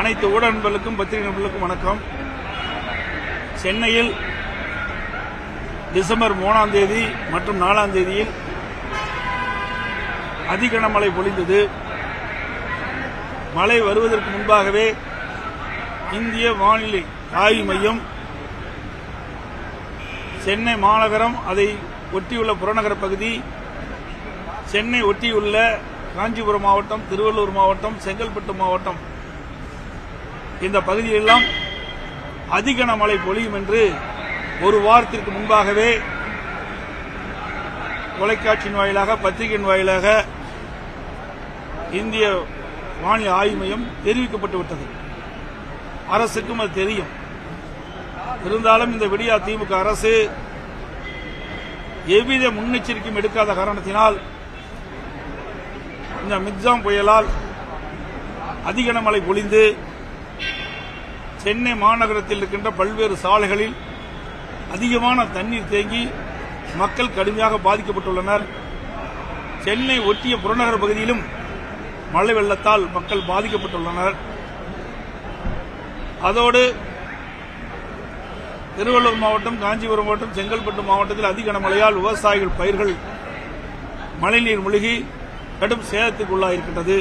அனைத்து ஊடக நண்பர்களுக்கும் பத்திரிகை நண்பர்களுக்கும் வணக்கம். சென்னையில் டிசம்பர் மூணாம் தேதி மற்றும் நாலாம் தேதியில் அதிகனமழை பொழிந்தது. மழை வருவதற்கு முன்பாகவே இந்திய வானிலை ஆய்வு மையம் சென்னை மாநகரம் அதை ஒட்டியுள்ள புறநகர பகுதி சென்னை ஒட்டியுள்ள காஞ்சிபுரம் மாவட்டம் திருவள்ளூர் மாவட்டம் செங்கல்பட்டு மாவட்டம் இந்த பகுதியிலெல்லாம் அதிகன மழை பொழியும் என்று ஒரு வாரத்திற்கு முன்பாகவே தொலைக்காட்சியின் வாயிலாக பத்திரிகையின் வாயிலாக இந்திய வானிலை ஆய்வு மையம் தெரிவிக்கப்பட்டு விட்டது. அரசுக்கும் அது தெரியும். இருந்தாலும் இந்த விடியா திமுக அரசு எவ்வித முன்னெச்சரிக்கையும் எடுக்காத காரணத்தினால் இந்த மிக்ஜாம் புயலால் அதிக மழை பொழிந்து சென்னை மாநகரத்தில் இருக்கின்ற பல்வேறு சாலைகளில் அதிகமான தண்ணீர் தேங்கி மக்கள் கடுமையாக பாதிக்கப்பட்டுள்ளனர். சென்னை ஒட்டிய புறநகர் பகுதியிலும் மழை வெள்ளத்தால் மக்கள் பாதிக்கப்பட்டுள்ளனர். அதோடு திருவள்ளூர் மாவட்டம் காஞ்சிபுரம் மாவட்டம் செங்கல்பட்டு மாவட்டத்தில் அதிக கனமழையால் விவசாயிகள் பயிர்கள் மழைநீர் மூழ்கி கடும் சேதத்துக்குள்ளாயிருக்கின்றது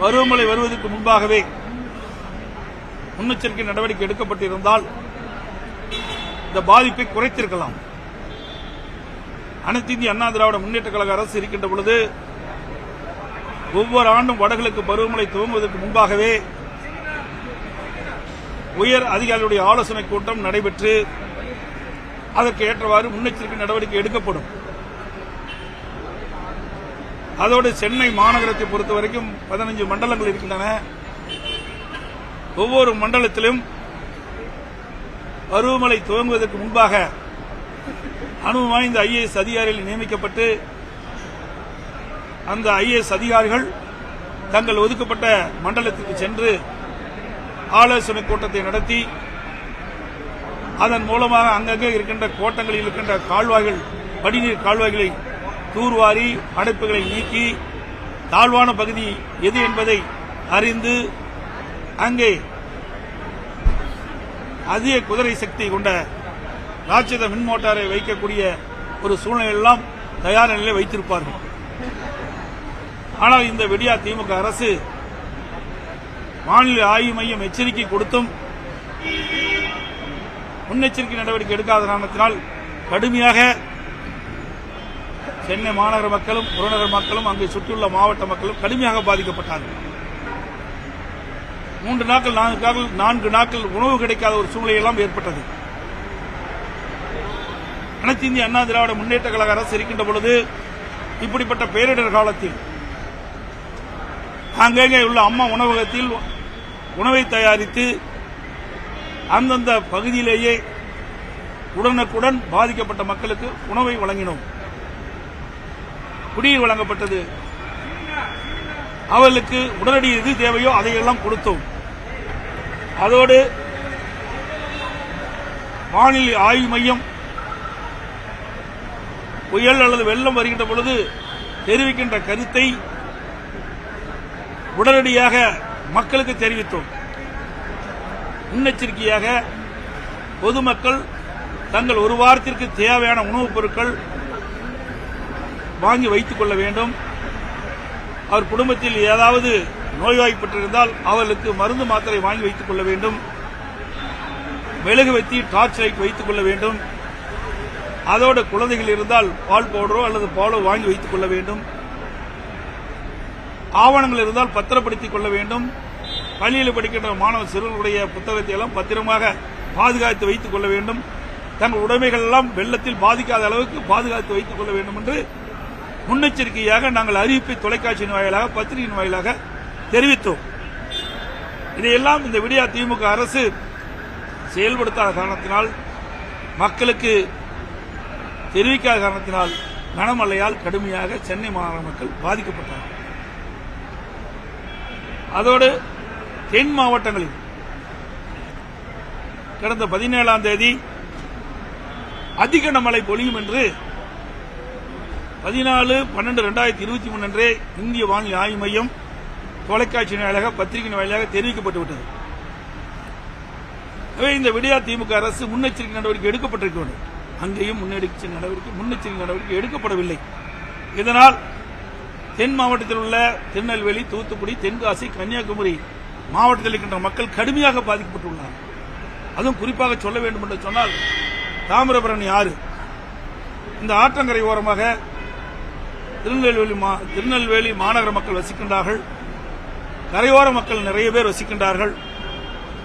பருவமழை வருவதற்கு முன்பாகவே முன்னெச்சரிக்கை நடவடிக்கை எடுக்கப்பட்டிருந்தால் இந்த பாதிப்பை குறைத்திருக்கலாம். அனைத்து இந்திய அண்ணா திராவிட முன்னேற்ற கழக அரசு இருக்கின்ற பொழுது ஒவ்வொரு ஆண்டும் வடகிழக்கு பருவமழை துவங்குவதற்கு முன்பாகவே உயர் அதிகாரிகளுடைய ஆலோசனை கூட்டம் நடைபெற்று அதற்கு ஏற்றவாறு முன்னெச்சரிக்கை நடவடிக்கை எடுக்கப்படும். அதோடு சென்னை மாநகரத்தை பொறுத்த வரைக்கும் பதினஞ்சு மண்டலங்கள் இருக்கின்றன. ஒவ்வொரு மண்டலத்திலும் பருவமழை துவங்குவதற்கு முன்பாக அனுபவம் வாய்ந்த ஐஏஎஸ் அதிகாரிகள் நியமிக்கப்பட்டு அந்த ஐஏஎஸ் அதிகாரிகள் தங்கள் ஒதுக்கப்பட்ட மண்டலத்திற்கு சென்று ஆலோசனை கூட்டத்தை நடத்தி அதன் மூலமாக அங்கங்கே இருக்கின்ற கோட்டங்களில் இருக்கின்ற கால்வாய்கள் படிநீர் கால்வாய்களை தூர்வாரி அடைப்புகளை நீக்கி தாழ்வான பகுதி எது என்பதை அறிந்து அங்கே அதிக குதிரை சக்தி கொண்ட ராட்சத மின் மோட்டாரை வைக்கக்கூடிய ஒரு சூழ்நிலையெல்லாம் தயார் நிலையில் வைத்திருப்பார்கள். ஆனால் இந்த விடியா திமுக அரசு மாநில ஆய்வு மையம் எச்சரிக்கை கொடுத்தும் முன்னெச்சரிக்கை நடவடிக்கை எடுக்காத காரணத்தினால் கடுமையாக சென்னை மாநகர மக்களும் புறநகர் மக்களும் அங்கு சுற்றியுள்ள மாவட்ட மக்களும் கடுமையாக பாதிக்கப்பட்டார்கள். மூன்று நாட்கள் நான்கு நாட்கள் நான்கு நாட்கள் உணவு கிடைக்காத ஒரு சூழ்நிலையெல்லாம் ஏற்பட்டது. அனைத்து இந்திய அண்ணா திராவிட முன்னேற்ற கழக அரசு இருக்கின்ற பொழுது இப்படிப்பட்ட பேரிடர் காலத்தில் அங்கங்கே உள்ள அம்மா உணவகத்தில் உணவை தயாரித்து அந்தந்த பகுதியிலேயே உடனுக்குடன் பாதிக்கப்பட்ட மக்களுக்கு உணவை வழங்கினோம். குடிநீர் வழங்கப்பட்டது. அவர்களுக்கு உடனடி எது தேவையோ அதையெல்லாம் கொடுத்தோம். அதோடு வானிலை ஆய்வு மையம் புயல் அல்லது வெள்ளம் வருகின்ற பொழுது தெரிவிக்கின்ற கருத்தை உடனடியாக மக்களுக்கு தெரிவித்தோம். முன்னெச்சரிக்கையாக பொதுமக்கள் தங்கள் ஒரு வாரத்திற்கு தேவையான உணவுப் பொருட்கள் வாங்கி வைத்துக் கொள்ள வேண்டும். அவர் குடும்பத்தில் ஏதாவது நோய்வாய்ப்பட்டிருந்தால் அவர்களுக்கு மருந்து மாத்திரை வாங்கி வைத்துக் கொள்ள வேண்டும். மெழுகுவத்தி டார்ச் லைட் வைத்துக் கொள்ள வேண்டும். அதோடு குழந்தைகள் இருந்தால் பால் பவுடரோ அல்லது பாலோ வாங்கி வைத்துக் கொள்ள வேண்டும். ஆவணங்கள் இருந்தால் பத்திரப்படுத்திக் கொள்ள வேண்டும். பள்ளியில் படிக்கின்ற மாணவ சிறுவர்களுடைய புத்தகத்தை எல்லாம் பத்திரமாக பாதுகாத்து வைத்துக் கொள்ள வேண்டும். தங்கள் உடைமைகள் எல்லாம் வெள்ளத்தில் பாதிக்காத அளவுக்கு பாதுகாத்து வைத்துக் கொள்ள வேண்டும் என்று முன்னெச்சரிக்கையாக நாங்கள் அறிவிப்பை தொலைக்காட்சியின் வாயிலாக பத்திரிகையின் வாயிலாக தெரிவித்தோம். இதையெல்லாம் இந்த விடியா திமுக அரசு செயல்படுத்தாத காரணத்தினால் மக்களுக்கு தெரிவிக்காத காரணத்தினால் கனமழையால் கடுமையாக சென்னை மாநகர மக்கள் பாதிக்கப்பட்டார்கள். அதோடு தென் மாவட்டங்களில் கடந்த பதினேழாம் தேதி அதிக மழை பொழியும் என்று பதினாலு பன்னெண்டு ரெண்டாயிரத்தி இருபத்தி மூணு அன்றே இந்திய வானிலை ஆய்வு மையம் தொலைக்காட்சி வாயிலாக பத்திரிகை வாயிலாக தெரிவிக்கப்பட்டுவிட்டது எனவே இந்த விடியா திமுக அரசு முன்னெச்சரிக்கை நடவடிக்கை எடுக்கப்பட்டிருக்க வேண்டும். அங்கேயும் முன்னெடுக்க நடவடிக்கை முன்னெச்சரிக்கை நடவடிக்கை எடுக்கப்படவில்லை. இதனால் தென் மாவட்டத்தில் உள்ள திருநெல்வேலி தூத்துக்குடி தென்காசி கன்னியாகுமரி மாவட்டத்தில் இருக்கின்ற மக்கள் கடுமையாக பாதிக்கப்பட்டுள்ளார்கள் அதுவும் குறிப்பாக சொல்ல வேண்டும் என்று சொன்னால் தாமிரபரணி ஆறு. இந்த ஆற்றங்கரை ஓரமாக திருநெல்வேலி மா- திருநெல்வேலி மாநகர மக்கள் வசிக்கின்றார்கள். கரையோர மக்கள் நிறைய பேர் வசிக்கின்றார்கள்.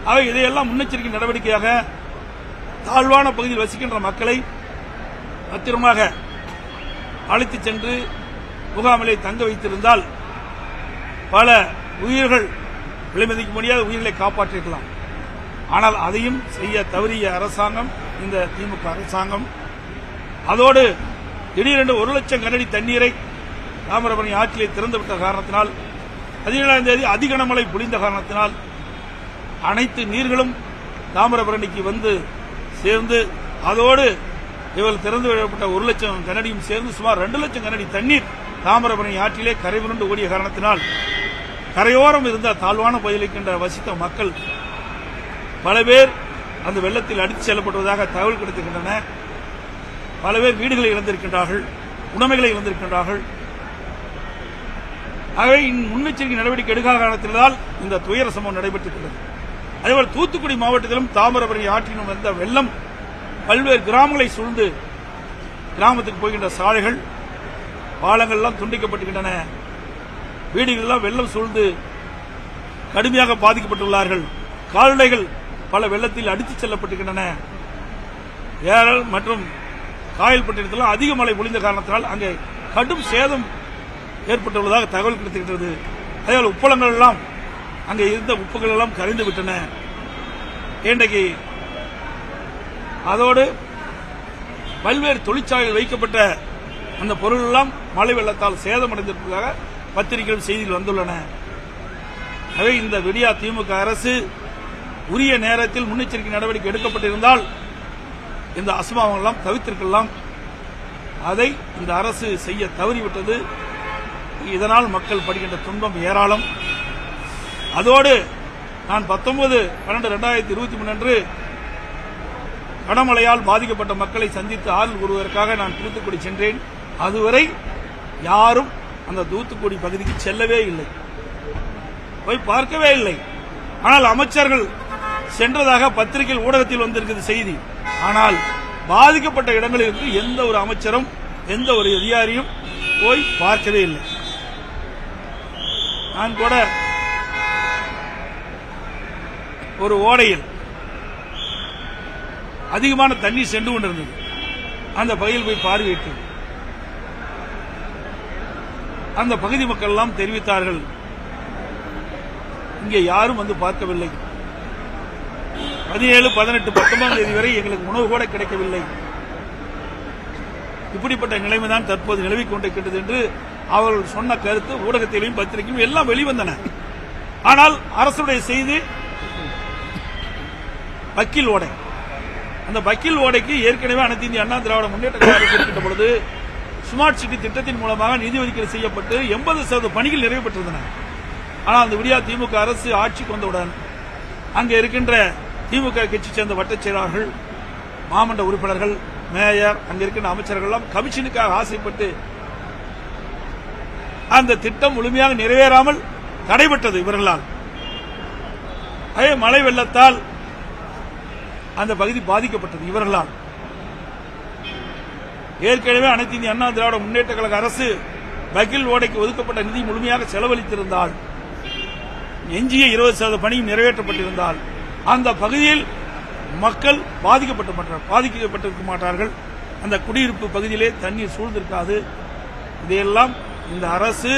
அவை இதையெல்லாம் முன்னெச்சரிக்கை நடவடிக்கையாக தாழ்வான பகுதியில் வசிக்கின்ற மக்களை பத்திரமாக அழைத்துச் சென்று முகாமிலே தங்க வைத்திருந்தால் பல உயிர்கள் விலைமதிக்க முடியாத உயிர்களை காப்பாற்றிருக்கலாம் ஆனால் அதையும் செய்ய தவறிய அரசாங்கம் இந்த திமுக அரசாங்கம் அதோடு திடீரென்று ஒரு லட்சம் கனடி தண்ணீரை தாமிரபரணி ஆற்றிலே திறந்துவிட்ட காரணத்தினால் பதினேழாம் தேதி அதிக பொழிந்த காரணத்தினால் அனைத்து நீர்களும் தாமிரபரணிக்கு வந்து சேர்ந்து அதோடு இவர்கள் திறந்து விடப்பட்ட ஒரு லட்சம் கனடியும் சேர்ந்து சுமார் ரெண்டு லட்சம் கனடி தண்ணீர் தாமிரபரணி ஆற்றிலே கரை புரண்டு ஓடிய காரணத்தினால் கரையோரம் இருந்த தாழ்வான பகுதியில் இருக்கின்ற வசித்த மக்கள் பல பேர் அந்த வெள்ளத்தில் அடித்து செல்லப்படுவதாக தகவல் கிடைத்திருக்கின்றன. பல பேர் வீடுகளை இழந்திருக்கின்றார்கள் உடைமைகளை இழந்திருக்கின்றார்கள். ஆகவே இன் முன்னெச்சரிக்கை நடவடிக்கை எடுக்காத காரணத்தில்தான் இந்த துயர சம்பவம் நடைபெற்றிருக்கிறது அதேபோல் தூத்துக்குடி மாவட்டத்திலும் தாமிரபரணி ஆற்றிலும் வந்த வெள்ளம் பல்வேறு கிராமங்களை சூழ்ந்து கிராமத்துக்கு போகின்ற சாலைகள் பாலங்கள்லாம் துண்டிக்கப்பட்டுகின்றன. வீடுகளெல்லாம் வெள்ளம் சூழ்ந்து கடுமையாக பாதிக்கப்பட்டுள்ளார்கள். கால்நடைகள் பல வெள்ளத்தில் அடித்துச் செல்லப்பட்டுகின்றன. ஏரல் மற்றும் காயல்பட்டினத்தில் அதிக மழை பொழிந்த காரணத்தினால் அங்கே கடும் சேதம் ஏற்பட்டுள்ளதாக தகவல் கிடைத்திருக்கிறது அதேபோல் உப்பளங்கள் எல்லாம் அங்கே இருந்த உப்புகள் எல்லாம் கரைந்து விட்டன. இன்றைக்கு அதோடு பல்வேறு தொழிற்சாலையில் வைக்கப்பட்ட அந்த பொருள் எல்லாம் மழை வெள்ளத்தால் சேதமடைந்திருப்பதாக பத்திரிகைகள் செய்திகள் வந்துள்ளன. எனவே இந்த விடியா திமுக அரசு உரிய நேரத்தில் முன்னெச்சரிக்கை நடவடிக்கை எடுக்கப்பட்டிருந்தால் இந்த அசம்பாவங்கள் தவிர்த்திருக்கலாம். அதை இந்த அரசு செய்ய தவறிவிட்டது. இதனால் மக்கள் படுகின்ற துன்பம் ஏராளம். அதோடு நான் பத்தொன்பது பன்னெண்டு ரெண்டாயிரத்தி இருபத்தி மூணு அன்று கனமழையால் பாதிக்கப்பட்ட மக்களை சந்தித்து ஆறுதல் கூறுவதற்காக நான் தூத்துக்குடி சென்றேன். அதுவரை யாரும் அந்த தூத்துக்குடி பகுதிக்கு செல்லவே இல்லை. போய் பார்க்கவே இல்லை. ஆனால் அமைச்சர்கள் சென்றதாக பத்திரிகையில் ஊடகத்தில் வந்திருக்கிறது செய்தி. ஆனால் பாதிக்கப்பட்ட இடங்களிலிருந்து எந்த ஒரு அமைச்சரும் எந்த ஒரு அதிகாரியும் போய் பார்க்கவே இல்லை. நான் கூட ஒரு ஓடையில் அதிகமான தண்ணி சென்று கொண்டிருந்தது. அந்த பகுதியில் போய் பார்வையிட்டு அந்த பகுதி மக்கள் எல்லாம் தெரிவித்தார்கள். இங்கே யாரும் வந்து பார்க்கவில்லை. பதினேழு பதினெட்டு பத்தொன்பதாம் தேதி வரை எங்களுக்கு உணவு கூட கிடைக்கவில்லை. இப்படிப்பட்ட நிலைமைதான் தற்போது நிலவிக் கொண்டிருக்கிறது என்று அவர்கள் சொன்ன கருத்து ஊடகத்திலையும் பத்திரிகையும் எல்லாம் வெளிவந்தன. ஆனால் அரசுடைய செய்தி வக்கீல் ஓடை. அந்த வக்கீல் ஓடைக்கு ஏற்கனவே அனைத்து இந்திய அண்ணா திராவிட முன்னேற்ற கழக அரசு இருக்கின்ற பொழுது ஸ்மார்ட் சிட்டி திட்டத்தின் மூலமாக நிதி ஒதுக்கீடு செய்யப்பட்டு எண்பது சதவீத பணிகள் நிறைவு பெற்றிருந்தன. ஆனால் அந்த விடியா திமுக அரசு ஆட்சிக்கு வந்தவுடன் அங்கே இருக்கின்ற திமுக கட்சி சேர்ந்த வட்டச் செயலாளர்கள் மாமன்ற உறுப்பினர்கள் மேயர் அங்கே இருக்கின்ற அமைச்சர்கள் எல்லாம் கமிஷனுக்காக ஆசைப்பட்டு அந்த திட்டம் முழுமையாக நிறைவேறாமல் தடைபட்டது இவர்களால். அதே மழை வெள்ளத்தால் அந்த பகுதி பாதிக்கப்பட்டது இவர்களால். ஏற்கனவே அனைத்து இந்திய அண்ணா திராவிட முன்னேற்ற கழக அரசு பகில் ஓடைக்கு ஒதுக்கப்பட்ட நிதி முழுமையாக செலவழித்திருந்தால் எஞ்சிய இருபது சதவீத பணியும் நிறைவேற்றப்பட்டிருந்தால் அந்த பகுதியில் மக்கள் பாதிக்கப்பட்ட பாதிக்கப்பட்டிருக்க மாட்டார்கள். அந்த குடியிருப்பு பகுதியிலே தண்ணீர் சூழ்ந்திருக்காது. இதையெல்லாம் இந்த அரசு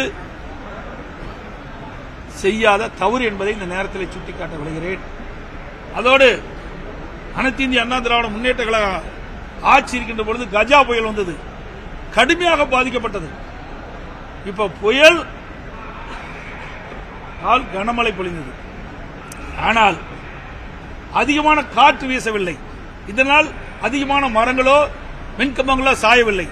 செய்யாத தவறு என்பதை இந்த நேரத்தில் சுட்டிக்காட்ட விடுகிறேன். அதோடு அனைத்து இந்திய அண்ணா திராவிட முன்னேற்ற கழக ஆட்சி இருக்கின்ற பொழுது கஜா புயல் வந்தது. கடுமையாக பாதிக்கப்பட்டது. இப்ப புயல் கனமழை பொழிந்தது. ஆனால் அதிகமான காற்று வீசவில்லை. இதனால் அதிகமான மரங்களோ மின்கம்பங்களோ சாயவில்லை.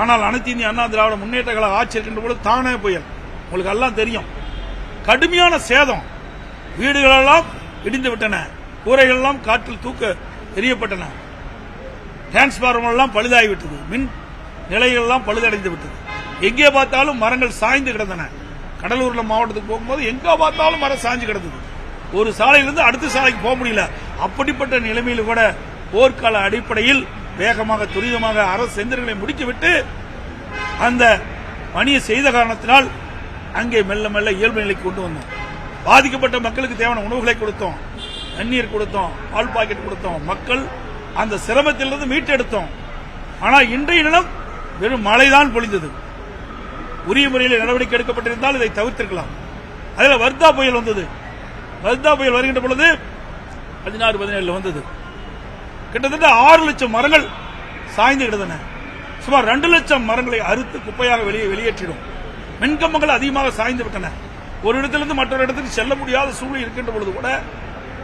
ஆனால் அனைத்து இந்திய அண்ணா திராவிட முன்னேற்ற கழக ஆட்சி இருக்கின்ற பொழுது தானே புயல். உங்களுக்கு எல்லாம் தெரியும். கடுமையான சேதம். வீடுகளெல்லாம் இடிந்து விட்டன. கூரைகள் எல்லாம் காற்றில் தூக்க எரியப்பட்டன டிரான்ஸ்பார்மர் எல்லாம் பழுதாகிவிட்டது மின் நிலைகள் எல்லாம் பழுதடைந்து விட்டது. எங்கே பார்த்தாலும் மரங்கள் சாய்ந்து கிடந்தன. கடலூர்ல மாவட்டத்துக்கு போகும்போது எங்க பார்த்தாலும் மரம் சாய்ஞ்சு கிடந்தது. ஒரு சாலையிலிருந்து அடுத்த சாலைக்கு போக முடியல. அப்படிப்பட்ட நிலைமையில் கூட போர்க்கால அடிப்படையில் வேகமாக துரிதமாக அரசு எந்திரங்களை முடித்துவிட்டு அந்த பணியை செய்த காரணத்தினால் அங்கே மெல்ல மெல்ல இயல்பு நிலைக்கு கொண்டு வந்தோம். பாதிக்கப்பட்ட மக்களுக்கு தேவையான உணவுகளை கொடுத்தோம். தண்ணீர் கொடுத்தோம். பால் பாக்கெட் கொடுத்தோம். மக்கள் அந்த சிரமத்திலிருந்து மீட்டெடுத்தோம். ஆனால் இன்றைய நிலம் வெறும் மழைதான் பொழிந்தது. உரிய முறையில் நடவடிக்கை எடுக்கப்பட்டிருந்தால் இதை தவிர்த்திருக்கலாம். அதில் வர்தா புயல் வந்தது. வர்தா புயல் வருகின்ற பொழுது பதினாறு பதினேழுல வந்தது. கிட்டத்தட்ட ஆறு லட்சம் மரங்கள் சாய்ந்து கிடந்தன. சுமார் ரெண்டு லட்சம் மரங்களை அறுத்து குப்பையாக வெளியே வெளியேற்றிடும். மின்கம்பங்கள் அதிகமாக சாய்ந்து விட்டன. ஒரு இடத்திலிருந்து மற்றொரு இடத்துக்கு செல்ல முடியாத சூழ்நிலை இருக்கின்ற பொழுது கூட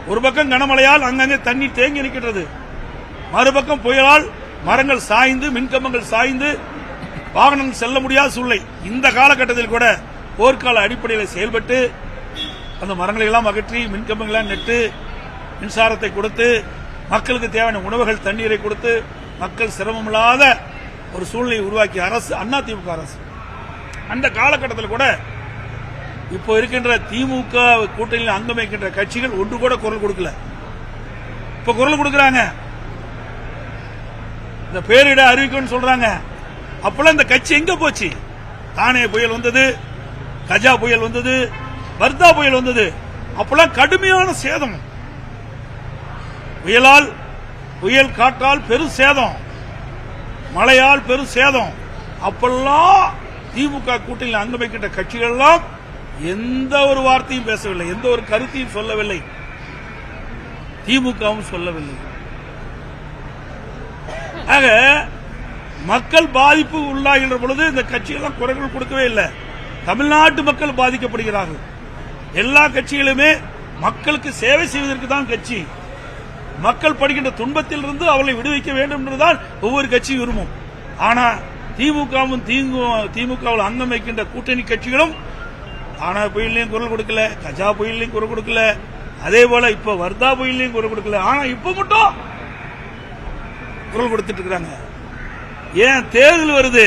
ஒரு பக்கம் கனமழையால் அங்கங்கே தண்ணீர் தேங்கி நிற்கின்றது. மறுபக்கம் புயலால் மரங்கள் சாய்ந்து மின்கம்பங்கள் சாய்ந்து வாகனம் செல்ல முடியாத சூழ்நிலை. இந்த காலகட்டத்தில் கூட போர்க்கால அடிப்படையில் செயல்பட்டு அந்த மரங்களை எல்லாம் அகற்றி மின்கம்பங்களை நெட்டு மின்சாரத்தை கொடுத்து மக்களுக்கு தேவையான உணவுகள் தண்ணீரை கொடுத்து மக்கள் சிரமமில்லாத ஒரு சூழ்நிலையை உருவாக்கிய அரசு அண்ணா திமுக அரசு. அந்த காலகட்டத்தில் கூட இப்போ இருக்கின்ற திமுக கூட்டணியில் அங்கம் வைக்கின்ற கட்சிகள் ஒன்று கூட குரல் கொடுக்கல. இப்ப குரல் கொடுக்கறாங்க. இந்த பேரிட அறிவிக்கும் சொல்றாங்க. அப்பெல்லாம் இந்த கட்சி எங்க போச்சு? தானே புயல் வந்தது கஜா புயல் வந்தது வர்தா புயல் வந்தது. அப்பெல்லாம் கடுமையான சேதம். புயலால் புயல் காற்றால் பெரும் சேதம். மழையால் பெரும் சேதம். அப்பெல்லாம் திமுக கூட்டணியில் அங்கம் வைக்கின்ற கட்சிகள் எல்லாம் எந்த ஒரு வார்த்தையும் பேசவில்லை. எந்த ஒரு கருத்தையும் சொல்லவில்லை. திமுகவும் சொல்லவில்லை. ஆக மக்கள் பாதிப்பு உள்ளாகின்ற பொழுது இந்த கட்சிகள்லாம் குரல்கள் கொடுக்கவே இல்லை. தமிழ்நாட்டு மக்கள் பாதிக்கப்படுகிறார்கள். எல்லா கட்சிகளுமே மக்களுக்கு சேவை செய்வதற்கு தான் கட்சி. மக்கள் படுகின்ற துன்பத்திலிருந்து அவளை விடுவிக்க வேண்டும் என்றுதான் ஒவ்வொரு கட்சியும் விரும்பும். ஆனா திமுகவும் திமுகவில் அங்கம் வைக்கின்ற கூட்டணி கட்சிகளும் ஆனா புயல்லையும் குரல் கொடுக்கல கஜா புயல்லையும் குரல் கொடுக்கல அதே போல இப்ப வர்தா புயல்லையும் குரல் கொடுக்கல ஆனா இப்ப மட்டும் குரல் கொடுத்துட்டு இருக்கிறாங்க ஏன் தேர்தல் வருது?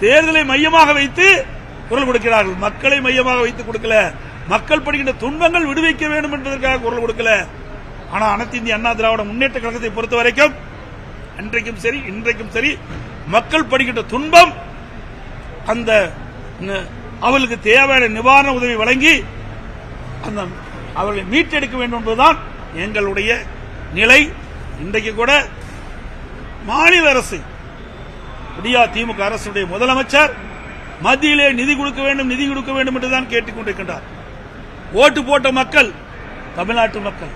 தேர்தலை மையமாக வைத்து குரல் கொடுக்கிறார்கள். மக்களை மையமாக வைத்து கொடுக்கல. மக்கள் படுகின்ற துன்பங்கள் விடுவிக்க வேண்டும் என்பதற்காக குரல் கொடுக்கல. ஆனால் அனைத்து இந்திய அண்ணா திராவிட முன்னேற்ற கழகத்தை பொறுத்த வரைக்கும் அன்றைக்கும் சரி இன்றைக்கும் சரி மக்கள் படுகின்ற துன்பம் அந்த அவளுக்கு அவர்களுக்கு தேவையான நிவாரண உதவி வழங்கி அந்த அவர்களை மீட்டெடுக்க வேண்டும் என்பதுதான் எங்களுடைய நிலை. இன்றைக்கு கூட மாநில அரசு இந்தியா திமுக அரசுடைய முதலமைச்சர் மத்தியிலே நிதி கொடுக்க வேண்டும் நிதி கொடுக்க வேண்டும் என்றுதான் கேட்டுக்கொண்டிருக்கின்றார். ஓட்டு போட்ட மக்கள் தமிழ்நாட்டு மக்கள்.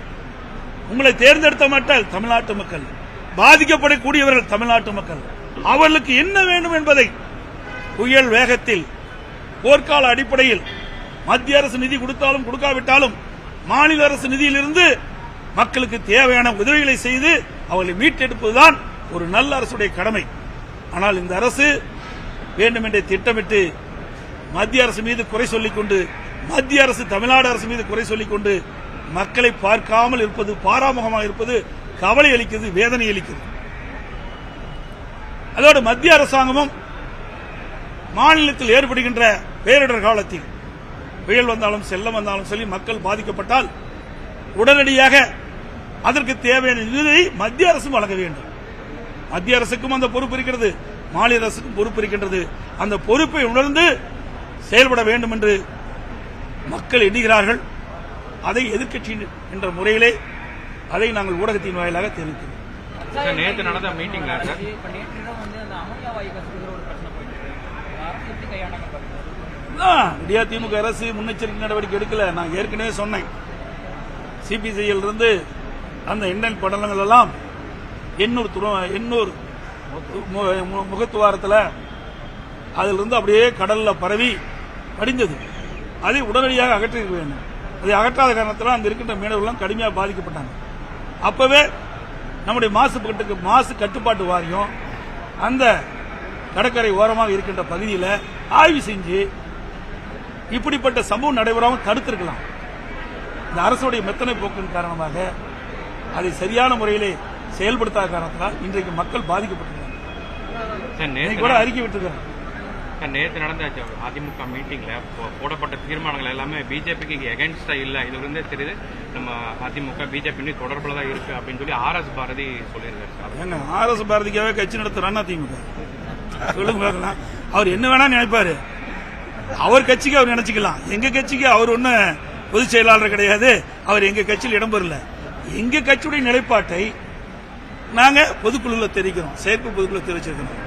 உங்களை தேர்ந்தெடுத்த மாட்டால் தமிழ்நாட்டு மக்கள். பாதிக்கப்படக்கூடியவர்கள் தமிழ்நாட்டு மக்கள். அவர்களுக்கு என்ன வேண்டும் என்பதை புயல் வேகத்தில் போர்க்கால அடிப்படையில் மத்திய அரசு நிதி கொடுத்தாலும் கொடுக்காவிட்டாலும் மாநில அரசு நிதியிலிருந்து மக்களுக்கு தேவையான உதவிகளை செய்து அவர்களை மீட்டெடுப்பதுதான் ஒரு நல்ல அரசுடைய கடமை. ஆனால் இந்த அரசு வேண்டுமென்றே திட்டமிட்டு மத்திய அரசு மீது குறை சொல்லிக்கொண்டு மத்திய அரசு தமிழ்நாடு அரசு மீது குறை சொல்லிக்கொண்டு மக்களை பார்க்காமல் இருப்பது பாராமுகமாக இருப்பது கவலை அளிக்கிறது வேதனை அளிக்கிறது. அதோடு மத்திய அரசாங்கமும் மாநிலத்தில் ஏற்படுகின்ற பேரிடர் காலத்தில் புயல் வந்தாலும் செல்லம் வந்தாலும் சொல்லி மக்கள் பாதிக்கப்பட்டால் உடனடியாக அதற்கு தேவையான நிதியை மத்திய அரசும் வழங்க வேண்டும். மத்திய அரசுக்கும் அந்த பொறுப்பு இருக்கிறது மாநில அரசுக்கும் பொறுப்பு இருக்கின்றது. அந்த பொறுப்பை உணர்ந்து செயல்பட வேண்டும் என்று மக்கள் எண்ணுகிறார்கள். அதை எதிர்க்கட்சி என்ற முறையிலே அதை நாங்கள் ஊடகத்தின் வாயிலாக தெரிவிக்கிறோம். நேற்று நடந்த மீட்டிங்ல விடியா திமுக அரசு முன்னெச்சரிக்கை நடவடிக்கை எடுக்கல. நான் ஏற்கனவே சொன்னேன். சிபிசிஐயில் இருந்து அந்த எண்ணெய் படலங்கள் எல்லாம் எண்ணூர் துற எண்ணூர் முகத்துவாரத்தில் அதில் இருந்து அப்படியே கடல்ல பரவி படிந்தது. அதை உடனடியாக அகற்றிருக்க வேண்டும். அதை அகற்றாத காரணத்தில் அங்க இருக்கின்ற மீனவர்கள்லாம் கடுமையாக பாதிக்கப்பட்டாங்க. அப்பவே நம்முடைய மாசுபாட்டுக்கு மாசு கட்டுப்பாட்டு வாரியம் அந்த கடற்கரை ஓரமாக இருக்கின்ற பகுதியில் ஆய்வு செஞ்சு இப்படிப்பட்ட சம்பவம் நடைபெறாமல் தடுத்திருக்கலாம். இந்த அரசுடைய மெத்தனை போக்கின் காரணமாக அதை சரியான முறையிலே செயல்படுத்தாத காரணத்தினால் இன்றைக்கு மக்கள் பாதிக்கப்பட்டிருக்காங்க கூட அறிக்கை விட்டுருக்காங்க. சார் நேற்று நடந்த அதிமுக மீட்டிங்கில் போடப்பட்ட தீர்மானங்கள் எல்லாமே பிஜேபிக்கு எகென்ஸ்டாக இல்லை. இது வந்து தெரியுது. நம்ம அதிமுக பிஜேபி தொடர்பில் தான் இருக்கு அப்படின்னு சொல்லி ஆர்எஸ் பாரதி சொல்லியிருக்காரு சார். ஆர்எஸ் பாரதிக்காகவே கட்சி நடத்துறான்னு அதிமுக சொல்லுங்க பார்க்கலாம் அவர் என்ன வேணா நினைப்பாரு. அவர் கட்சிக்கு அவர் நினைச்சுக்கலாம். எங்க கட்சிக்கு அவர் ஒன்றும் பொதுச் செயலாளர் கிடையாது. அவர் எங்க கட்சியில் இடம்பெறல எங்க கட்சியுடைய நிலைப்பாட்டை நாங்க பொதுக்குழுல தெரிவிக்கிறோம். செயற்கை பொதுக்குழு தெரிவிச்சிருக்கிறோம்.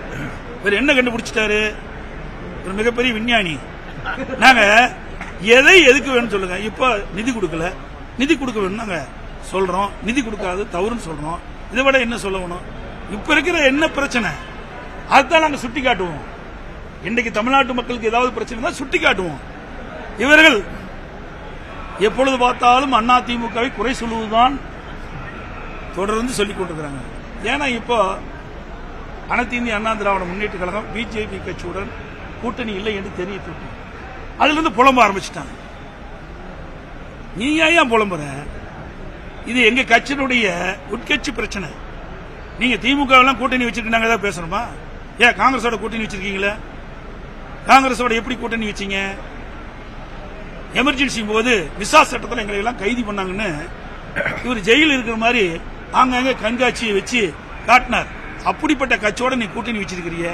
இவர் என்ன கண்டுபிடிச்சிட்டாரு? ஒரு மிகப்பெரிய விஞ்ஞானி. நாங்க எதை எதுக்கு வேணும்னு சொல்லுங்க. இப்போ நிதி கொடுக்கல. நிதி கொடுக்க வேணும் நாங்க சொல்றோம். நிதி கொடுக்காது தவறுன்னு சொல்றோம். இதை விட என்ன சொல்லணும் இப்ப இருக்கிற என்ன பிரச்சனை? அதுதான் நாங்க சுட்டி காட்டுவோம் இன்னைக்கு தமிழ்நாட்டு மக்களுக்கு ஏதாவது பிரச்சனை தான் சுட்டி காட்டுவோம் இவர்கள் எப்பொழுது பார்த்தாலும் அண்ணா திமுகவை குறை சொல்லுவதுதான் தொடர்ந்து சொல்லிக் கொண்டிருக்கிறாங்க. ஏன்னா இப்போ அனைத்து இந்திய அண்ணா திராவிட முன்னேற்ற கழகம் பிஜேபி கட்சியுடன் கூட்டணி இல்லை என்று தெரிவித்து அதுல இருந்து புலம்ப ஆரம்பிச்சிட்டாங்க. நீங்க ஏன் புலம்புற? இது எங்க கட்சியினுடைய உட்கட்சி பிரச்சனை. நீங்க திமுக எல்லாம் கூட்டணி வச்சிருக்காங்க ஏதாவது பேசணுமா ஏன் காங்கிரஸோட கூட்டணி வச்சிருக்கீங்களா? காங்கிரஸோட எப்படி கூட்டணி வச்சீங்க? எமர்ஜென்சி போது விசா சட்டத்தில் எங்களை எல்லாம் கைது பண்ணாங்கன்னு இவர் ஜெயில் இருக்கிற மாதிரி ஆங்காங்க கண்காட்சியை வச்சு காட்டினார். அப்படிப்பட்ட கட்சியோட நீ கூட்டணி வச்சிருக்கிறிய?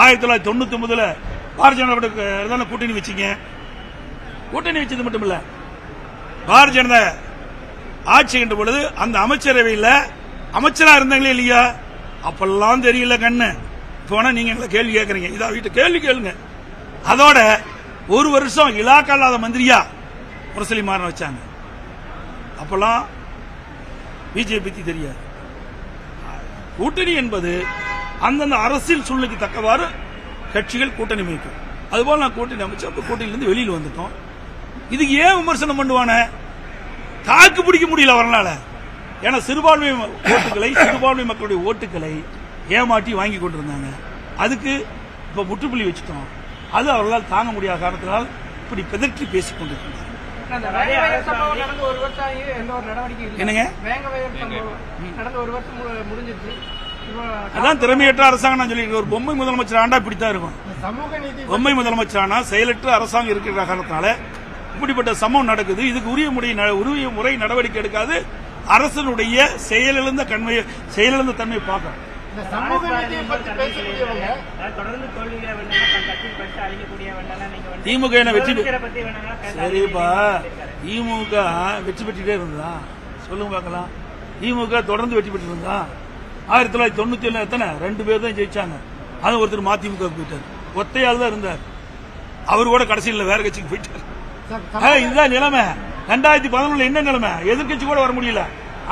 ஆயிரத்தி தொள்ளாயிரத்தி தொண்ணூத்தி ஒன்பதுல பாரதிய ஜனதா கூட தானே கூட்டணி வச்சீங்க? கூட்டணி வச்சது மட்டும் இல்ல பாரதிய ஜனதா ஆட்சி என்ற பொழுது அந்த அமைச்சரவையில் அமைச்சரா இருந்தாங்களே இல்லையா? அப்பெல்லாம் தெரியல கண்ணு. இப்போ வேணா நீங்க எங்களை கேள்வி கேட்கறீங்க இதா வீட்டு கேள்வி கேளுங்க. அதோட ஒரு வருஷம் இலாக்கா இல்லாத மந்திரியா முரசலி மாறன் வச்சாங்க. அப்பெல்லாம் பிஜேபி பத்தி தெரியாது. கூட்டணி என்பது அந்தந்த அரசியல் சூழ்நிலைக்கு தக்கவாறு கட்சிகள் கூட்டணி அமைக்கும். அதுபோல நான் கூட்டணி அமைச்சு அப்ப கூட்டணியிலிருந்து வெளியில் வந்துட்டோம். இதுக்கு ஏன் விமர்சனம் பண்ணுவானே? தாக்கு பிடிக்க முடியல அவரால ஏன்னா சிறுபான்மை ஓட்டுகளை சிறுபான்மை மக்களுடைய ஓட்டுகளை ஏமாற்றி வாங்கி கொண்டிருந்தாங்க. அதுக்கு இப்ப முற்றுப்புள்ளி வச்சுட்டோம். அது அவர்களால் தாங்க முடியாத காரணத்தினால் இப்படி பிதற்றி பேசிக் கொண்டிருக்கிறார் என்னங்க? அதான் திறமையற்ற அரசாங்கம் நான் சொல்லி ஒரு பொம்மை முதலமைச்சர் ஆண்டா இப்படித்தான் இருக்கும். சமூக நீதி பொம்மை முதலமைச்சரானா செயலற்ற அரசாங்கம் இருக்கிற காரணத்தினால இப்படிப்பட்ட சம்பவம் நடக்குது. இதுக்கு உரிய முறை உரிய முறை நடவடிக்கை எடுக்காது. அரசனுடைய செயலிழந்த கண்மை செயலிழந்த தன்மையை பார்க்கணும். இந்த சமூக நீதியை பத்தி பேசக்கூடியவங்க தொடர்ந்து தோல்விகளை வேண்டாம் தன் கட்சியில் பற்றி அழிக்கக்கூடிய வேண்டாம் நீங்க வந்து திமுக என்ன வெற்றி சரிப்பா. திமுக வெற்றி பெற்றுட்டே இருந்ததா? சொல்லுங்க பார்க்கலாம். திமுக தொடர்ந்து வெற்றி பெற்று இருந்தா ஆயிரத்தி தொள்ளாயிரத்தி தொண்ணூத்தி ஏழு எத்தனை? ரெண்டு பேர் தான் ஜெயிச்சாங்க. அது ஒருத்தர் மதிமுக போயிட்டார். ஒத்தையாள் தான் இருந்தார். அவர் கூட கடைசியில் வேற கட்சிக்கு போயிட்டார். இதுதான் நிலைமை. ரெண்டாயிரத்தி பதினொன்னுல என்ன நிலைமை? எதிர்க்கட்சி கூட வர முடியல.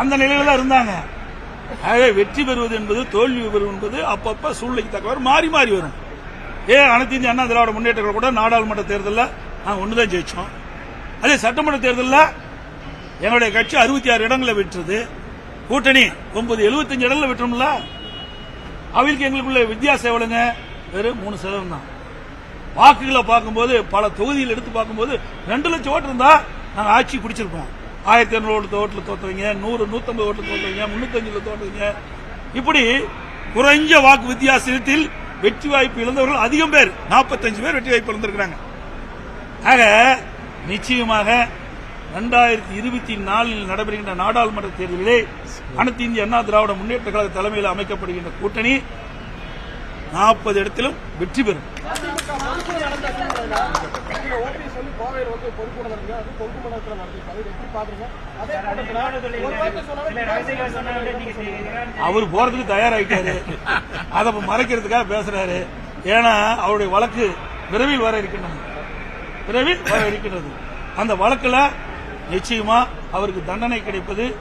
அந்த நிலையில தான் இருந்தாங்க. ஆகவே வெற்றி பெறுவது என்பது தோல்வி பெறுவது என்பது அப்பப்ப சூழ்நிலைக்கு தக்கவாறு மாறி மாறி வரும். ஏ அனைத்து இந்திய அண்ணா திராவிட முன்னேற்ற கழகம் கூட நாடாளுமன்ற தேர்தலில் நாங்கள் ஒன்று தான் ஜெயிச்சோம். அதே சட்டமன்ற தேர்தலில் எங்களுடைய கட்சி அறுபத்தி ஆறு இடங்களை வெற்றது கூட்டணி. ஒன்பது எழுபத்தஞ்சு இடங்களை வெற்றோம்ல அவங்களுக்கு எங்களுக்குள்ள வித்தியாசம் எவ்வளவுங்க? வெறும் மூணு சதவீதம் தான். வாக்குகளை பார்க்கும்போது பல தொகுதிகள் எடுத்து பார்க்கும்போது ரெண்டு லட்சம் ஓட்டு இருந்தா நாங்கள் ஆட்சி பிடிச்சிருப்போம். ஆயிரத்தி இரநூறு ஓட்டு ஓட்டுல தோத்துவீங்க நூறு நூத்தம்பது ஓட்டில் தோத்துவீங்க முன்னூத்தஞ்சுல தோற்றுவீங்க இப்படி குறைஞ்ச வாக்கு வித்தியாசத்தில் வெற்றி வாய்ப்பு இழந்தவர்கள் அதிகம் பேர். 45 பேர் வெற்றி வாய்ப்பு இழந்திருக்கிறாங்க. ஆக நிச்சயமாக இரண்டாயிரத்தி இருபத்தி நாலில் நடைபெறுகின்ற நாடாளுமன்ற தேர்தலிலே அனைத்து இந்திய அண்ணா திராவிட முன்னேற்ற கழக தலைமையில் அமைக்கப்படுகின்ற கூட்டணி நாற்பது இடத்திலும் வெற்றி பெறும். அவர் போறதுக்கு தயாராகிட்டாரு அதை மறைக்கிறதுக்காக பேசுறாரு. ஏன்னா அவருடைய வழக்கு விரைவில் வர இருக்கின்றது. விரைவில் வர இருக்கின்றது. அந்த வழக்குல நிச்சயமா அவருக்கு தண்டனை கிடைப்பது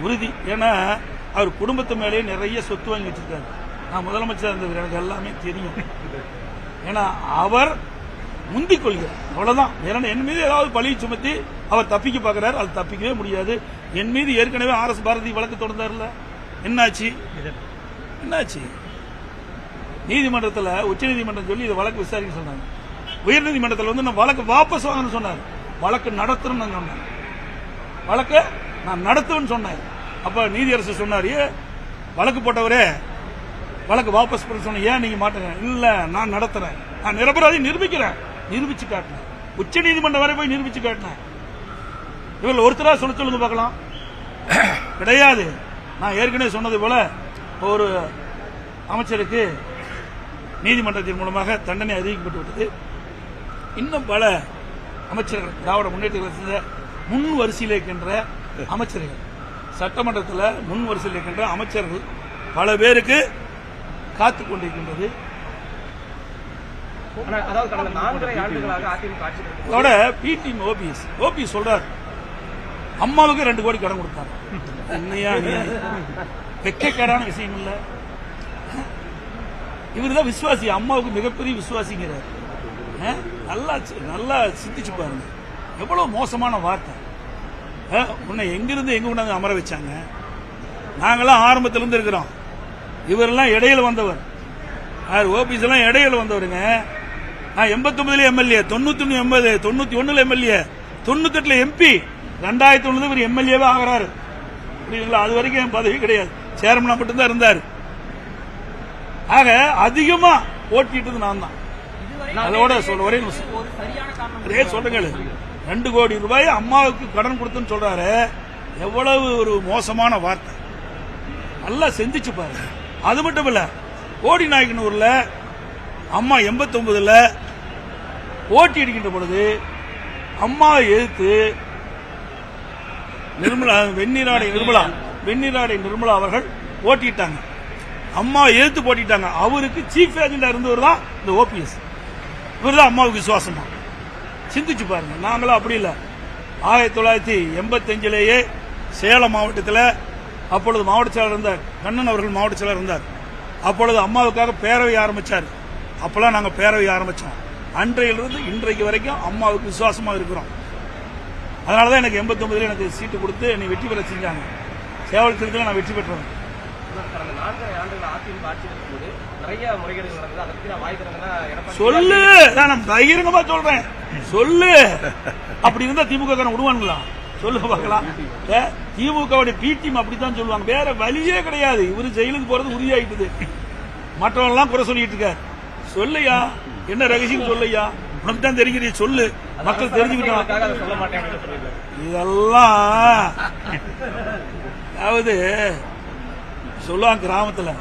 உறுதி. ஏன்னா அவர் குடும்பத்து மேலேயே நிறைய சொத்து வாங்கி வச்சிருக்காரு. நான் முதலமைச்சர் இருந்தது எனக்கு எல்லாமே தெரியும். ஏன்னா அவர் முந்திக் கொள்கிறார். அவ்வளவுதான். ஏன்னா என் மீது ஏதாவது பழி சுமத்தி அவர் தப்பிக்க பார்க்கிறார். அது தப்பிக்கவே முடியாது. என் மீது ஏற்கனவே ஆர் எஸ் பாரதி வழக்கு தொடர்ந்தார்ல. என்னாச்சு? என்னாச்சு? நீதிமன்றத்தில் உச்சநீதிமன்றம் சொல்லி இதை வழக்கு விசாரிக்க சொன்னாங்க. உயர்நீதிமன்றத்தில் வந்து நான் வழக்கு வாபஸ் வாங்கன்னு சொன்னார். வழக்கு நடத்துறோம் நான் வழக்கு நான் நடத்துவேன்னு சொன்னேன். அப்ப நீதியரசு சொன்னார் வழக்கு போட்டவரே வழக்கு வாபஸ் பண்ண சொன்ன ஏன் நீங்க மாட்டேங்க? இல்ல நான் நடத்துறேன். நான் நிரபராதி நிரூபிக்கிறேன். நிரூபிச்சு காட்டினேன். உச்ச நீதிமன்றம் வரை போய் நிரூபிச்சு காட்டினேன். இவர்கள் ஒருத்தரா சொல்ல சொல்லுங்க பார்க்கலாம். கிடையாது. நான் ஏற்கனவே சொன்னது போல ஒரு அமைச்சருக்கு நீதிமன்றத்தின் மூலமாக தண்டனை அறிவிக்கப்பட்டு விட்டது. இன்னும் பல அமைச்சர்கள் திராவிட முன்னேற்ற கழகத்தில் முன் வரிசையில் இருக்கின்ற அமைச்சர்கள் சட்டமன்றத்தில் முன் வரிசையில் இருக்கின்ற அமைச்சர்கள் பல பேருக்கு காத்துக் கொண்டிருக்கின்றது அதோட பிடிஎம் ஓபிஎஸ் ஓபிஎஸ் சொல்றாரு அம்மாவுக்கு ரெண்டு கோடி கடன் கொடுத்தாரு. என்னையா வெக்கக்கேடான விஷயம் இல்ல. இவர் தான் விசுவாசி அம்மாவுக்கு மிகப்பெரிய விசுவாசிங்கிறார். நல்லா நல்லா சிந்திச்சு பாருங்க. எவ்வளவு மோசமான வார்த்தை. உன்னை எங்கிருந்து எங்க கொண்டாந்து அமர வச்சாங்க? நாங்கெல்லாம் ஆரம்பத்துல இருந்து இருக்கிறோம். இவரெல்லாம் இடையில வந்தவர். யார் ஓபிஎஸ் எல்லாம் இடையில வந்தவருங்க. நான் எண்பத்தொன்பதுல எம்எல்ஏ தொண்ணூத்தி எண்பது தொண்ணூத்தி ஒண்ணுல எம்எல்ஏ தொண்ணூத்தி எட்டுல எம்பி. ரெண்டாயிரத்தி ஒண்ணுல இவர் எம்எல்ஏவே ஆகிறாரு. புரியுதுங்களா? அது வரைக்கும் என் பதவி கிடையாது. சேர்மனா மட்டும்தான் இருந்தார். ஆக அதிகமா ஓட்டிட்டது நான் தான் அதோட சொல்ல ஒரே நிமிஷம். ஒரு சொல்லுங்கள் ரெண்டு கோடி ரூபாய் அம்மாவுக்கு கடன் கொடுத்துன்னு சொல்றாரு. எவ்வளவு ஒரு மோசமான வார்த்தை. நல்லா செஞ்சிச்சு பாருங்க. அது மட்டும் இல்ல கோடி நாயக்கனூர்ல அம்மா எண்பத்தொன்பதுல ஓட்டி அடிக்கின்ற பொழுது அம்மாவை எதிர்த்து நிர்மலா வெந்நீராடை நிர்மலா வெந்நீராடை நிர்மலா அவர்கள் போட்டிட்டாங்க அம்மா எதிர்த்து போட்டிட்டாங்க அவருக்கு சீஃப் ஏஜெண்டா இருந்தவர் தான் இந்த ஓபிஎஸ் இவர் தான் அம்மாவுக்கு விசுவாசமா. சிந்திச்சு பாருங்க. நாங்களும் அப்படி இல்லை. ஆயிரத்தி தொள்ளாயிரத்தி எண்பத்தஞ்சிலேயே சேலம் மாவட்டத்தில் அப்பொழுது மாவட்ட செயலர் இருந்தார். கண்ணன் அவர்கள் மாவட்ட செயலர் இருந்தார். அப்பொழுது அம்மாவுக்காக பேரவை ஆரம்பிச்சார். அப்பெல்லாம் நாங்கள் பேரவை ஆரம்பிச்சோம். அன்றையிலிருந்து இன்றைக்கு வரைக்கும் அம்மாவுக்கு விசுவாசமா இருக்கிறோம். அதனால தான் எனக்கு எண்பத்தொன்பதுல எனக்கு சீட்டு கொடுத்து என்னை வெற்றி பெற செஞ்சாங்க. சேவல் திருத்தல நான் வெற்றி பெற்றேன் சொல்லு. நான் பகிரங்கமா சொல்றேன். சொல்லு. அப்படி இருந்தா திமுக விடுவானுங்களா? சொல்லுங்க பார்க்கலாம். திமுகவுடைய பி டீம் அப்படித்தான் சொல்லுவாங்க. வேற வழியே கிடையாது. இவரு ஜெயிலுக்கு போறது உறுதியாயிட்டுது. மற்றவங்க எல்லாம் குறை சொல்லிட்டு இருக்காரு. சொல்லையா என்ன ரகசியம் சொல்லையா உனக்கு தான் தெரிகிறீ சொல்லு. மக்கள் தெரிஞ்சுக்கிட்டாங்க சொல்ல இதெல்லாம் அதாவது சொல்லுவாங்க கிராமத்துல.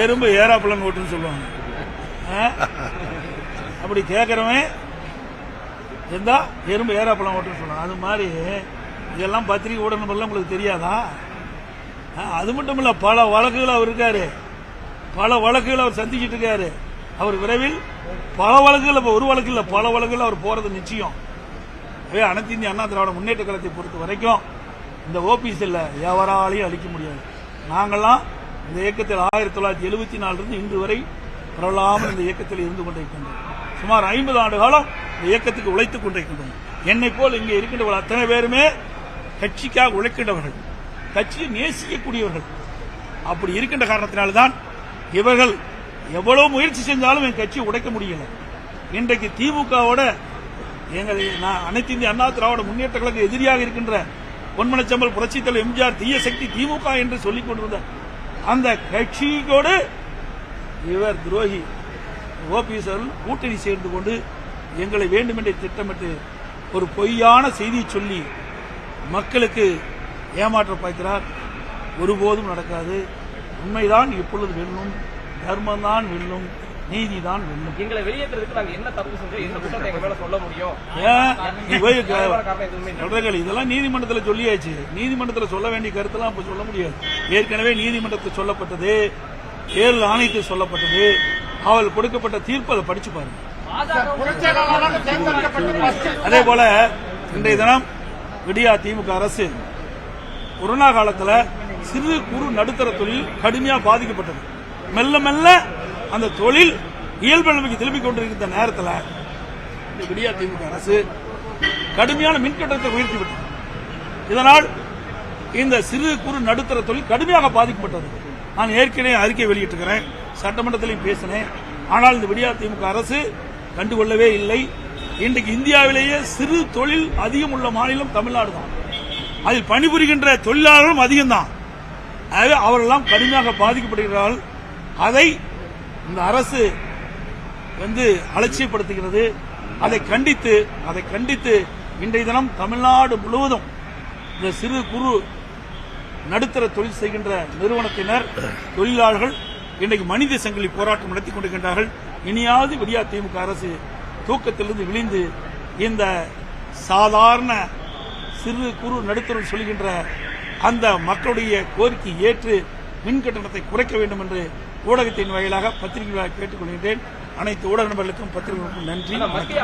எறும்பு ஏறாப்பழம் ஓட்டுன்னு சொல்லுவாங்க? அப்படி கேட்கறவன் இருந்தா எறும்பு ஏறாப்பழம் ஓட்டுன்னு சொல்லுவாங்க. அது மாதிரி இதெல்லாம் பத்திரிகை ஊடகம் எல்லாம் உங்களுக்கு தெரியாதா? அது மட்டும் இல்ல பல வழக்குகள் அவர் இருக்காரு. பல வழக்குகள் அவர் சந்திச்சிட்டு இருக்காரு. அவர் விரைவில் பல வழக்குகள் இப்போ ஒரு வழக்கு இல்ல பல வழக்குகள் அவர் போறது நிச்சயம். எனவே அனைத்து இந்திய அண்ணா திராவிட முன்னேற்ற கழகத்தை பொறுத்த வரைக்கும் இந்த ஓபிஎஸ் இல்ல எவராலையும் அழிக்க முடியாது. நாங்கள்லாம் இந்த இயக்கத்தில் ஆயிரத்தி தொள்ளாயிரத்தி எழுபத்தி நாலிலிருந்து இன்று வரை பரவலாமல் இந்த இயக்கத்தில் இருந்து கொண்டிருக்கின்றோம். சுமார் ஐம்பது ஆண்டு காலம் இயக்கத்துக்கு உழைத்துக் கொண்டிருக்கின்றோம். என்னை போல் இங்கே இருக்கின்றவர்கள் அத்தனை பேருமே கட்சிக்காக உழைக்கின்றவர்கள். கட்சியை நேசிக்கக்கூடியவர்கள். அப்படி இருக்கின்ற காரணத்தினால்தான் இவர்கள் எவ்வளவு முயற்சி செஞ்சாலும் என் கட்சியை உடைக்க முடியல. இன்றைக்கு திமுகவோட எங்கள் நான் அனைத்து இந்திய அண்ணா திராவிட முன்னேற்ற கழக எதிரியாக இருக்கின்ற பொன்மனச்சம்பல் புரட்சித் தலைவர் எம்ஜிஆர் தீய சக்தி திமுக என்று சொல்லிக் கொண்டிருந்த அந்த கட்சியோடு இவர் துரோகி ஓபிஎஸ் அவர்கள் கூட்டணி சேர்ந்து கொண்டு எங்களை வேண்டுமென்றே திட்டமிட்டு ஒரு பொய்யான செய்தியை சொல்லி மக்களுக்கு ஏமாற்ற பார்க்கிறார் ஒருபோதும் நடக்காது. உண்மைதான் இப்பொழுது வெல்லும் தர்மம்தான் வெல்லும் நீதிதான் வெல்லும். எங்களை வெளியேற்றதுக்கு நாங்க என்ன தப்பு செஞ்சோம் என்ன குற்றத்தை எங்க மேல சொல்ல முடியும்? ஏன் இதெல்லாம் நீதிமன்றத்தில் சொல்லியாச்சு. நீதிமன்றத்தில் சொல்ல வேண்டிய கருத்தெல்லாம் இப்ப சொல்ல முடியாது. ஏற்கனவே நீதிமன்றத்தில் சொல்லப்பட்டது தேர்தல் ஆணையத்தில் சொல்லப்பட்டது. அவள் கொடுக்கப்பட்ட தீர்ப்பு அதை படிச்சு பாருங்க. அதே போல இன்றைய தினம் விடியா திமுக அரசு கொரோனா காலத்துல சிறு குறு நடுத்தர தொழில் கடுமையா பாதிக்கப்பட்டது. மெல்ல மெல்ல அந்த தொழில் இயல்பு நிலைமைக்கு திரும்பிக் கொண்டிருக்கிற நேரத்தில் இந்த விடியா திமுக அரசு கடுமையான மின்கட்டத்தை உயர்த்திவிட்டது உயர்த்தி விட்டது. இதனால் இந்த சிறு குறு நடுத்தர தொழில் கடுமையாக பாதிக்கப்பட்டது. நான் ஏற்கனவே அறிக்கை வெளியிட்டிருக்கிறேன் சட்டமன்றத்திலையும் பேசினேன். ஆனால் இந்த விடியா திமுக அரசு கண்டுகொள்ளவே இல்லை. இன்றைக்கு இந்தியாவிலேயே சிறு தொழில் அதிகம் உள்ள மாநிலம் தமிழ்நாடு தான். அதில் பணிபுரிகின்ற தொழிலாளர்களும் அதிகம்தான். ஆகவே அவரெல்லாம் கடுமையாக பாதிக்கப்படுகிறார்கள். அதை இந்த அரசு வந்து அலட்சியப்படுத்துகிறது. அதை கண்டித்து அதை கண்டித்து இன்றைய தினம் தமிழ்நாடு முழுவதும் இந்த சிறு குறு நடுத்தர தொழில் செய்கின்ற நிறுவனத்தினர் தொழிலாளர்கள் இன்றைக்கு மனித சங்கிலி போராட்டம் நடத்தி கொண்டிருக்கின்றார்கள். இனியாவது விடியா திமுக அரசு தூக்கத்திலிருந்து விழிந்து இந்த சாதாரண சிறு குறு நடுத்தரம் சொல்கின்ற அந்த மக்களுடைய கோரிக்கை ஏற்று மின் கட்டணத்தை குறைக்க வேண்டும் என்று ஊடகத்தின் வாயிலாக பத்திரிகை வாயிலாக கேட்டுக்கொள்கின்றேன். அனைத்து ஊடக நண்பர்களுக்கும் பத்திரிகைகளுக்கும் நன்றி. மத்திய